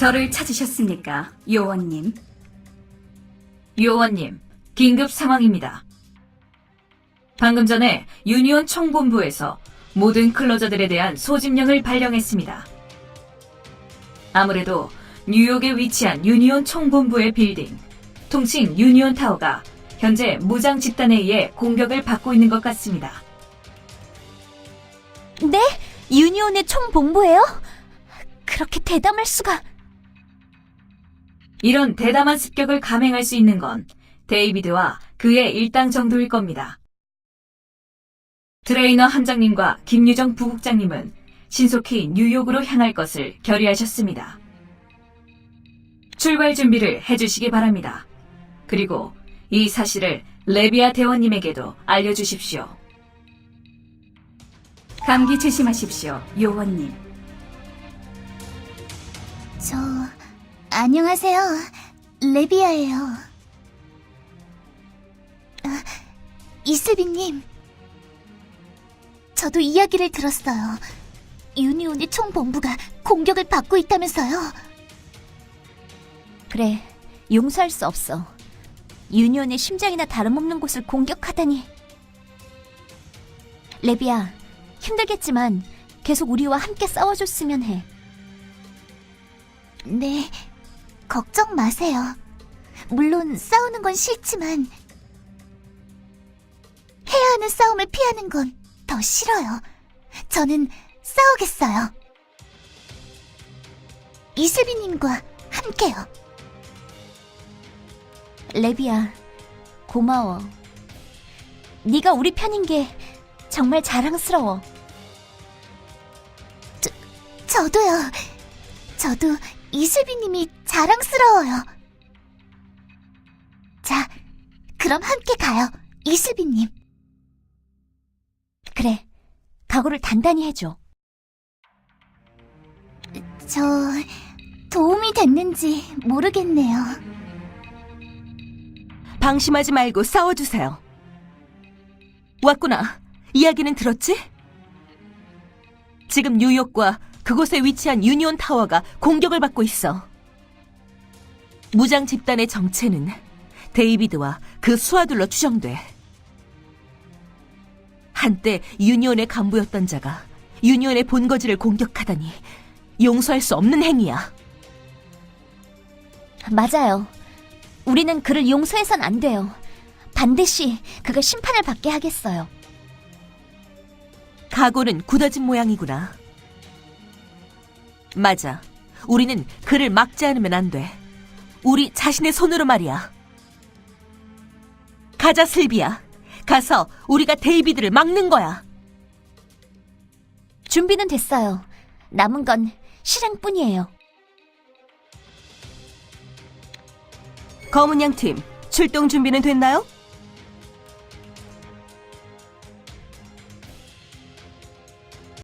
저를 찾으셨습니까, 요원님? 요원님, 긴급 상황입니다. 방금 전에 유니온 총본부에서 모든 클로저들에 대한 소집령을 발령했습니다. 아무래도 뉴욕에 위치한 유니온 총본부의 빌딩, 통칭 유니온 타워가 현재 무장 집단에 의해 공격을 받고 있는 것 같습니다. 네? 유니온의 총본부예요? 그렇게 대담할 수가... 이런 대담한 습격을 감행할 수 있는 건 데이비드와 그의 일당 정도일 겁니다. 트레이너 함장님과 김유정 부국장님은 신속히 뉴욕으로 향할 것을 결의하셨습니다. 출발 준비를 해주시기 바랍니다. 그리고 이 사실을 레비아 대원님에게도 알려주십시오. 감기 조심하십시오, 요원님. 저... 안녕하세요. 레비아예요. 아, 이슬비님. 저도 이야기를 들었어요. 유니온의 총본부가 공격을 받고 있다면서요. 그래, 용서할 수 없어. 유니온의 심장이나 다름없는 곳을 공격하다니. 레비아, 힘들겠지만 계속 우리와 함께 싸워줬으면 해. 네, 걱정 마세요. 물론 싸우는 건 싫지만 해야 하는 싸움을 피하는 건 더 싫어요. 저는 싸우겠어요. 이슬비님과 함께요. 레비야, 고마워. 네가 우리 편인 게 정말 자랑스러워. 저, 저도요. 저도 이슬비님이 자랑스러워요. 자, 그럼 함께 가요, 이슬비님. 그래, 각오를 단단히 해줘. 저, 도움이 됐는지 모르겠네요. 방심하지 말고 싸워주세요. 왔구나. 이야기는 들었지? 지금 뉴욕과 그곳에 위치한 유니온 타워가 공격을 받고 있어. 무장 집단의 정체는 데이비드와 그 수하들로 추정돼. 한때 유니온의 간부였던 자가 유니온의 본거지를 공격하다니 용서할 수 없는 행위야. 맞아요. 우리는 그를 용서해선 안 돼요. 반드시 그가 심판을 받게 하겠어요. 각오는 굳어진 모양이구나. 맞아. 우리는 그를 막지 않으면 안 돼. 우리 자신의 손으로 말이야. 가자, 슬비야. 가서 우리가 데이비드를 막는 거야. 준비는 됐어요. 남은 건 실행뿐이에요. 검은 양 팀, 출동 준비는 됐나요?